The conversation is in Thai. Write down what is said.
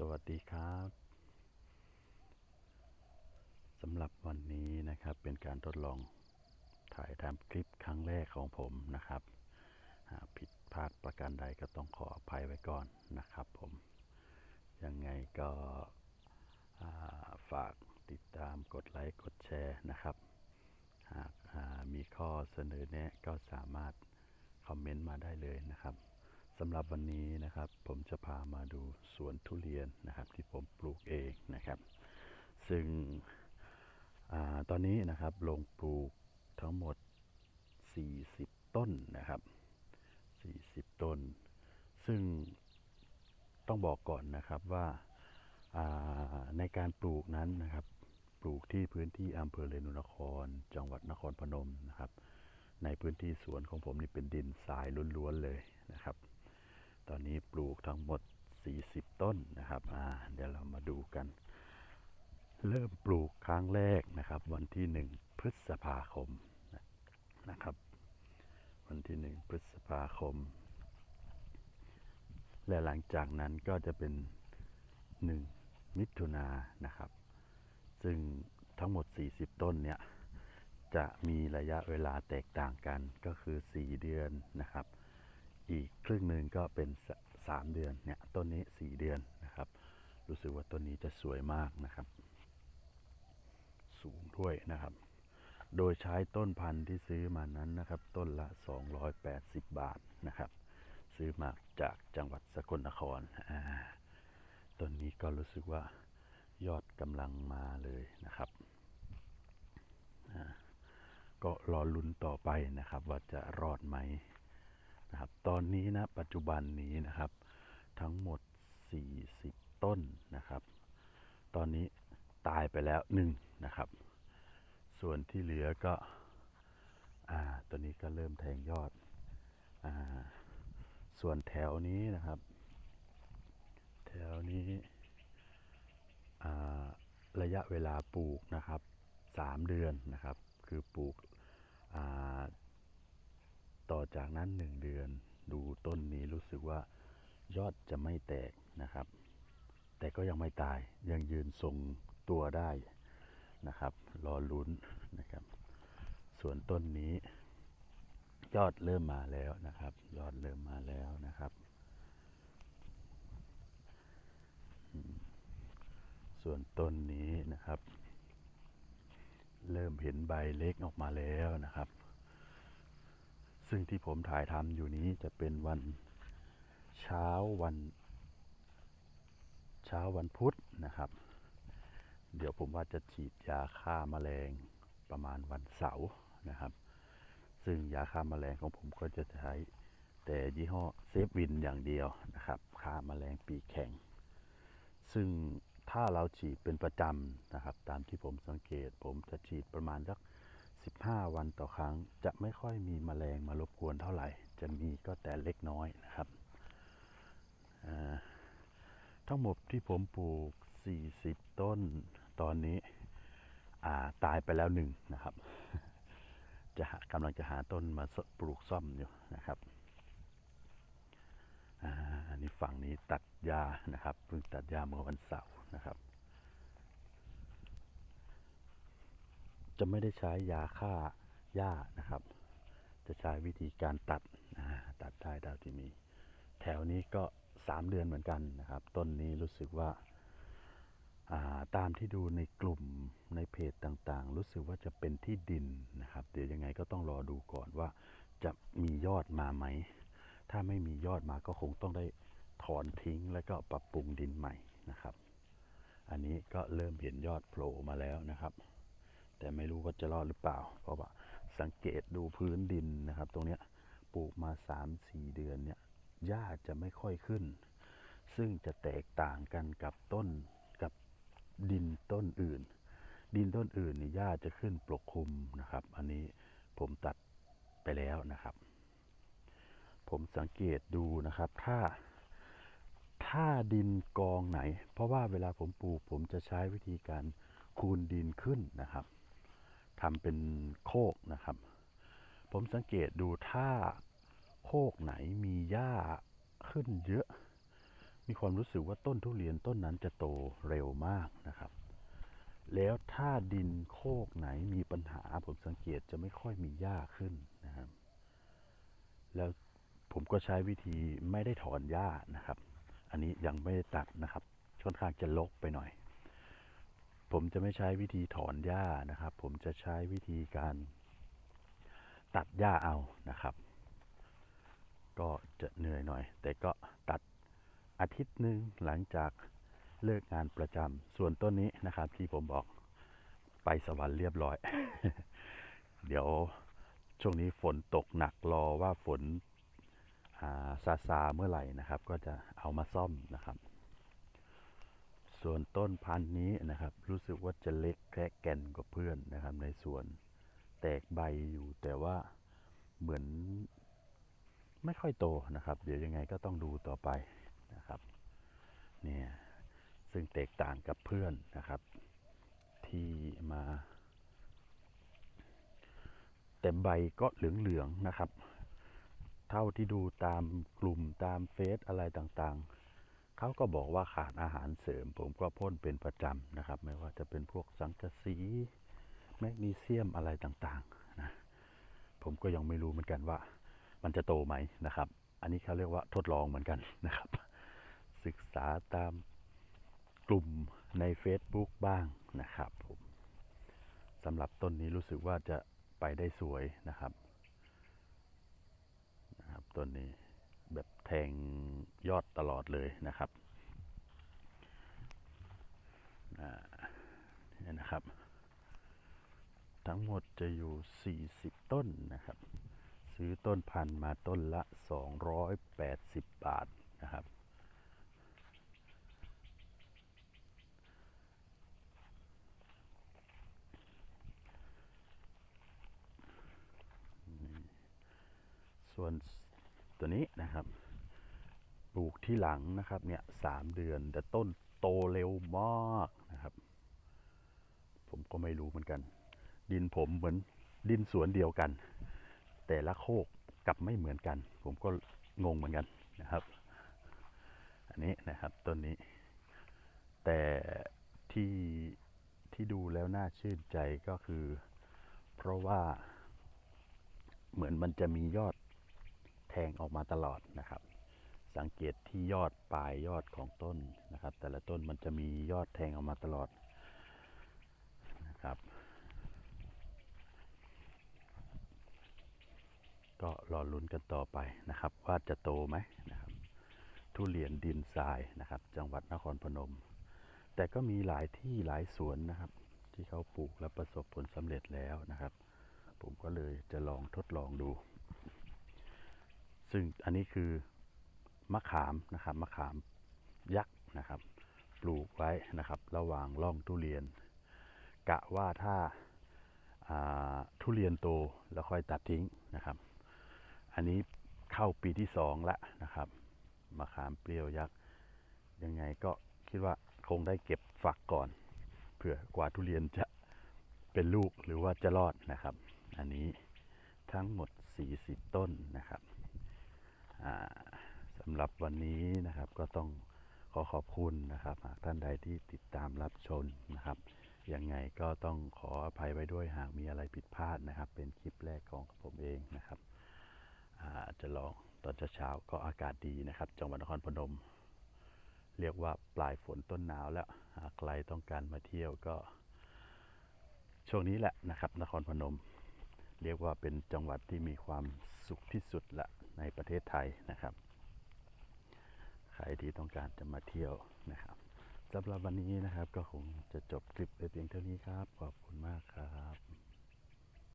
สวัสดีครับสำหรับวันนี้นะครับเป็นการทดลองถ่ายทำคลิปครั้งแรกของผมนะครับหากผิดพลาดประการใดก็ต้องขออภัยไว้ก่อนนะครับผม ยังไงก็ฝากติดตามกดไลค์ กดแชร์นะครับ หากมีข้อเสนอแนะก็สามารถคอมเมนต์มาได้เลยนะครับ สำหรับวันนี้นะครับผมจะพามาดูสวนทุเรียนนะครับที่ผมปลูกเองนะครับ ซึ่งอตอนนี้นะครับลงปลูกทั้งหมด 40 ต้นนะครับ 40 ต้น ซึ่งต้องบอกก่อนนะครับว่าาในการปลูกนั้นนะครับ ปลูกที่พื้นที่อำเภอเรนูนคร จังหวัดนครพนมนะครับ ในพื้นที่สวนของผมนี่เป็นดินทรายล้วนๆเลยนะครับ ตอนนี้ปลูกทั้งหมด 40 ต้นนะครับอ่าเดี๋ยวเรามาดูกัน เริ่มปลูกครั้งแรกนะครับ วันที่ 1 พฤษภาคมนะครับ วันที่ 1 พฤษภาคม และหลังจากนั้นก็จะเป็น 1 มิถุนานะครับ ซึ่งทั้งหมด 40 ต้นเนี่ยจะมีระยะเวลาแตกต่างกันก็คือ 4 เดือนนะครับ อีกครึ่งหนึ่งก็เป็นสามเดือนเนี่ยต้นนี้4เดือนนะครับ รู้สึกว่าต้นนี้จะสวยมากนะครับ สูงด้วยนะครับ โดยใช้ต้นพันธุ์ที่ซื้อมานั้นนะครับ ต้นละ 280 บาทนะครับ ซื้อมาจากจังหวัดสกลนครอ่าต้นนี้ก็รู้สึกว่ายอดกำลังมาเลยนะครับ ก็รอลุ้นต่อไปนะครับ ว่าจะรอดไหม นะครับ ตอนนี้นะปัจจุบันนี้นะครับ ทั้งหมด 40 ต้นนะครับ ตอนนี้ตายไปแล้วหนึ่งนะครับ ส่วนที่เหลือก็อ่าตัวนี้ก็เริ่มแทงยอดอ่าส่วนแถวนี้นะครับ แถวนี้อ่าระยะเวลาปลูกนะครับสามเดือนนะครับ คือปลูกอ่า ต่อจากนั้นหนึ่งเดือน ดูต้นนี้รู้สึกว่ายอดจะไม่แตกนะครับ แต่ก็ยังไม่ตายยังยืนทรงตัวได้นะครับ รอลุ้นนะครับ ส่วนต้นนี้ ยอดเริ่มมาแล้วนะครับ ยอดเริ่มมาแล้วนะครับ ส่วนต้นนี้นะครับ เริ่มเห็นใบเล็กออกมาแล้วนะครับ ซึ่งที่ผมถ่ายทำอยู่นี้จะเป็นวันเช้าวัน เช้าวันพุธนะครับ เดี๋ยวผมว่าจะฉีดยาฆ่าแมลงประมาณวันเสาร์นะครับ ซึ่งยาฆ่าแมลงของผมก็จะใช้แต่ยี่ห้อเซฟวินอย่างเดียวนะครับฆ่าแมลงปีกแข็ง ซึ่งถ้าเราฉีดเป็นประจำนะครับ ตามที่ผมสังเกต ผมจะฉีดประมาณสัก 15 วันต่อครั้ง จะไม่ค่อยมีแมลงมารบกวนเท่าไหร่ จะมีก็แต่เล็กน้อยนะครับทั้งหมดที่ผมปลูก 40 ต้นตอนนี้ตายไปแล้วหนึ่งนะครับ จะกำลังจะหาต้นมาปลูกซ่อมอยู่นะครับอันนี้ฝั่งนี้ตัดหญ้านะครับเพิ่งตัดหญ้าเมื่อวันเสาร์นะครับ จะไม่ได้ใช้ยาฆ่าหญ้านะครับ จะใช้วิธีการตัดตัดได้ดาวที่มี แถวนี้ก็3เดือนเหมือนกันนะครับ ต้นนี้รู้สึกว่าอ่าตามที่ดูในกลุ่มในเพจต่างๆ รู้สึกว่าจะเป็นที่ดินนะครับ เดี๋ยวยังไงก็ต้องรอดูก่อนว่าจะมียอดมาไหม ถ้าไม่มียอดมาก็คงต้องได้ถอนทิ้งแล้วก็ปรับปรุงดินใหม่นะครับ อันนี้ก็เริ่มเห็นยอดโผล่มาแล้วนะครับ แต่ไม่รู้ว่าจะรอดหรือเปล่า เพราะว่าสังเกตดูพื้นดินนะครับ ตรงเนี้ยปลูกมา3-4เดือนเนี่ยหญ้าจะไม่ค่อยขึ้น ซึ่งจะแตกต่างกันกับต้นกับดินต้นอื่น ดินต้นอื่นนี่หญ้าจะขึ้นปกคลุมนะครับ อันนี้ผมตัดไปแล้วนะครับ ผมสังเกตดูนะครับ ถ้าถ้าดินกองไหน เพราะว่าเวลาผมปลูกผมจะใช้วิธีการคูณดินขึ้นนะครับ ทำเป็นโคกนะครับ ผมสังเกตดูถ้าโคกไหนมีหญ้าขึ้นเยอะ มีความรู้สึกว่าต้นทุเรียนต้นนั้นจะโตเร็วมากนะครับ แล้วถ้าดินโคกไหนมีปัญหา ผมสังเกตจะไม่ค่อยมีหญ้าขึ้นนะครับ แล้วผมก็ใช้วิธีไม่ได้ถอนหญ้านะครับ อันนี้ยังไม่ได้ตัดนะครับ ค่อนข้างจะลกไปหน่อย ผมจะไม่ใช้วิธีถอนหญ้านะครับ ผมจะใช้วิธีการตัดหญ้าเอานะครับ ก็จะเหนื่อยหน่อย แต่ก็ตัดอาทิตย์หนึ่งหลังจากเลิกงานประจำส่วนต้นนี้นะครับ ที่ผมบอกไปสวรรค์เรียบร้อย เดี๋ยวช่วงนี้ฝนตกหนักรอว่าฝนาซาซาเมื่อไหร่นะครับ ก็จะเอามาซ่อมนะครับ ส่วนต้นพันธุ์นี้นะครับ รู้สึกว่าจะเล็กแค่แก่นกว่าเพื่อนนะครับ ในส่วนแตกใบอยู่แต่ว่าเหมือนไม่ค่อยโตนะครับ เดี๋ยวยังไงก็ต้องดูต่อไปนะครับ เนี่ยซึ่งแตกต่างกับเพื่อนนะครับ ที่มาแต่ใบก็เหลืองๆนะครับ เท่าที่ดูตามกลุ่มตามเฟซอะไรต่างๆ เขาก็บอกว่าขาดอาหารเสริม ผมก็พ่นเป็นประจำนะครับ ไม่ว่าจะเป็นพวกสังกะสีแมกนีเซียมอะไรต่างๆนะผมก็ยังไม่รู้เหมือนกันว่า มันจะโตไหมนะครับ อันนี้เขาเรียกว่าทดลองเหมือนกันนะครับ ศึกษาตามกลุ่มใน Facebook บ้างนะครับผมสำหรับต้นนี้รู้สึกว่าจะไปได้สวยนะครับนะครับต้นนี้ แบบแทงยอดตลอดเลยนะครับนี่นะครับ ทั้งหมดจะอยู่ 40 ต้นนะครับ ซื้อต้นพันธุ์มาต้นละ 280 บาทนะครับส่วน ตัวนี้นะครับปลูกที่หลังนะครับเนี่ยสามเดือนแต่ต้นโตเร็วมากนะครับ ผมก็ไม่รู้เหมือนกัน ดินผมเหมือนดินสวนเดียวกัน แต่ละโคกกลับไม่เหมือนกัน ผมก็งงเหมือนกันนะครับ อันนี้นะครับต้นนี้ แต่ที่ที่ดูแล้วน่าชื่นใจก็คือ เพราะว่าเหมือนมันจะมียอด ทงออกมาตลอดนะครับ สังเกตที่ยอดปลายยอดของต้นนะครับ แต่ละต้นมันจะมียอดแทงออกมาตลอดนะครับ ก็รอลุ้นกันต่อไปนะครับ ว่าจะโตไหมนะครับ ทุเรียนดินทรายนะครับ จังหวัดนครพนม แต่ก็มีหลายที่หลายสวนนะครับ ที่เขาปลูกและประสบผลสำเร็จแล้วนะครับ ผมก็เลยจะลองทดลองดู ซึ่งอันนี้คือมะขามนะครับมะขามยักษ์นะครับ ปลูกไว้นะครับ ระหว่างร่องทุเรียน กะว่าถ้าาทุเรียนโตแล้วค่อยตัดทิ้งนะครับ อันนี้เข้าปีที่สองละนะครับมะขามเปรี้ยวยักษ์ยังไงก็คิดว่าคงได้เก็บฝักก่อนเผื่อกว่าทุเรียนจะเป็นลูกหรือว่าจะรอดนะครับ อันนี้ทั้งหมด 40 ต้นนะครับ สำหรับวันนี้นะครับก็ต้องขอขอบคุณนะครับหากท่านใดที่ติดตามรับชมนะครับยังไงก็ต้องขออภัยไว้ด้วยหากมีอะไรผิดพลาดนะครับ เป็นคลิปแรกของผมเองนะครับจะลองตอนเช้าๆก็อากาศดีนะครับ จังหวัดนครพนม เรียกว่าปลายฝนต้นหนาวแล้วหากใครต้องการมาเที่ยวก็ ช่วงนี้แหละนะครับ นครพนม เรียกว่าเป็นจังหวัดที่มีความสุขที่สุดละ ในประเทศไทยนะครับ ใครที่ต้องการจะมาเที่ยวนะครับสำหรับวันนี้นะครับก็คงจะจบคลิปไปเพียงเท่านี้ครับ ขอบคุณมากครับ